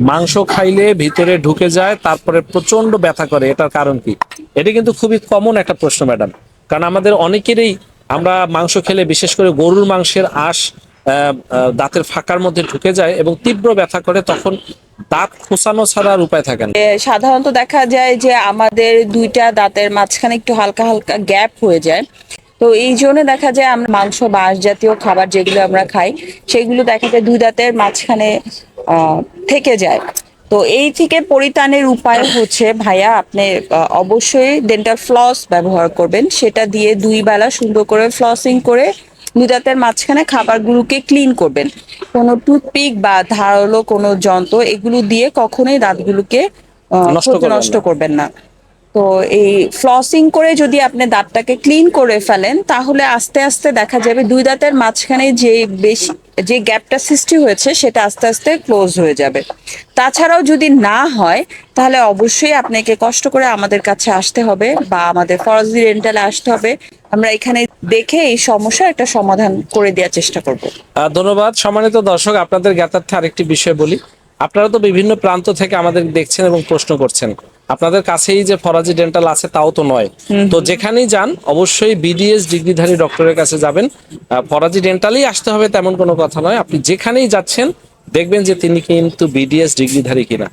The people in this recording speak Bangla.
মাংস খাইলে ভিতরে ঢুকে যায়, তারপরে প্রচণ্ড ব্যথা করে। এটার কারণ কি? এটা কিন্তু খুবই কমন একটা প্রশ্ন ম্যাডাম কারণ আমাদের অনেকেরই আমরা মাংস খেলে, বিশেষ করে গরুর মাংসের আঁশ দাঁতের ফাঁকার মধ্যে ঢুকে যায় এবং তীব্র ব্যথা করে, তখন দাঁত খোসানো ছাড়া উপায় থাকে সাধারণত দেখা যায় যে আমাদের দুইটা দাঁতের মাঝখানে একটু হালকা হালকা গ্যাপ হয়ে যায়। তো এই জন্য দেখা যায় আমরা মাংস মাছ জাতীয় খাবার যেগুলো আমরা খাই, সেগুলো দেখা যায় দুই দাঁতের মাঝখানে থেকে যায়। তো এই থেকে পরিত্রাণের উপায় হচ্ছে ভাইয়া আপনি অবশ্যই ডেন্টাল ফ্লস ব্যবহার করবেন। সেটা দিয়ে দুই বেলা সুন্দর করে ফ্লসিং করে দুই দাঁতের মাঝখানে খাবারগুলোকে ক্লিন করবেন। কোনো টুথপিক বা ধারালো কোনো যন্ত্র এগুলো দিয়ে কখনোই দাঁতগুলোকে নষ্ট। করবেন না। তো এই ফ্লসিং করে যদি আপনি দাঁতটাকে ক্লিন করে ফেলেন তাহলে আস্তে আস্তে দেখা যাবে দুই দাঁতের মাঝখানে যে বেশি যে গ্যাপটা সৃষ্টি হয়েছে সেটা আস্তে আস্তে ক্লোজ হয়ে যাবে। তাছাড়াও যদি না হয়, তাহলে অবশ্যই আপনাকে কষ্ট করে আমাদের কাছে আসতে হবে বা আমাদের ফরাজি রেন্টালে আসতে হবে। আমরা এখানে দেখে এই সমস্যার একটা সমাধান করে দেওয়ার চেষ্টা করব। ধন্যবাদ। সম্মানিত দর্শক, আপনাদের জ্ঞাতার্থে আরেকটি বিষয় বলি। আপনারা তো বিভিন্ন প্রান্ত থেকে আমাদের দেখছেন এবং প্রশ্ন করছেন। আপনাদের কাছেই যে ফরাজি ডেন্টাল আছে তাও তো নয়। তো যেখানেই যান অবশ্যই বিডিএস ডিগ্রিধারী ডক্টরের কাছে যাবেন। আহ, ফরাজি ডেন্টালই আসতে হবে তেমন কোনো কথা নয়। আপনি যেখানেই যাচ্ছেন দেখবেন যে তিনি কিন্তু বিডিএস ডিগ্রিধারী কিনা।